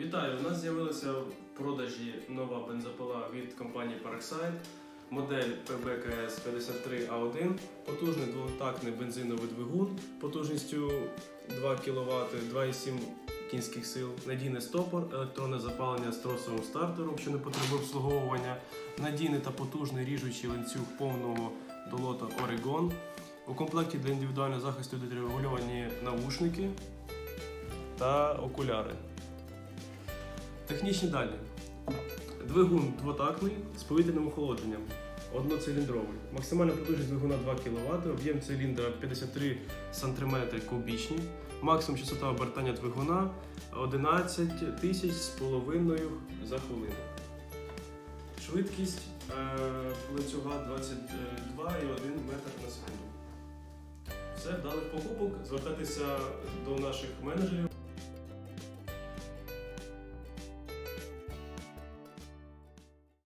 Вітаю! У нас з'явилася в продажі нова бензопила від компанії Parkside. Модель PBKS 53A1, потужний двотактний бензиновий двигун потужністю 2 кВт, 2,7 кінських сил, надійний стопор, електронне запалення з тросовим стартером, що не потребує обслуговування, надійний та потужний ріжучий ланцюг повного долота Oregon. У комплекті для індивідуального захисту йдуть регульовані навушники та окуляри. Технічні дані. Двигун двотактний з повітряним охолодженням. Одноциліндровий. Максимальна потужність двигуна 2 кВт, об'єм циліндра 53 см кубічні. Максимум частота обертання двигуна 11 тисяч з половиною за хвилину. Швидкість е, ланцюга 22,1 метр на секунду. Все, вдалих покупок. Звертайтеся до наших менеджерів.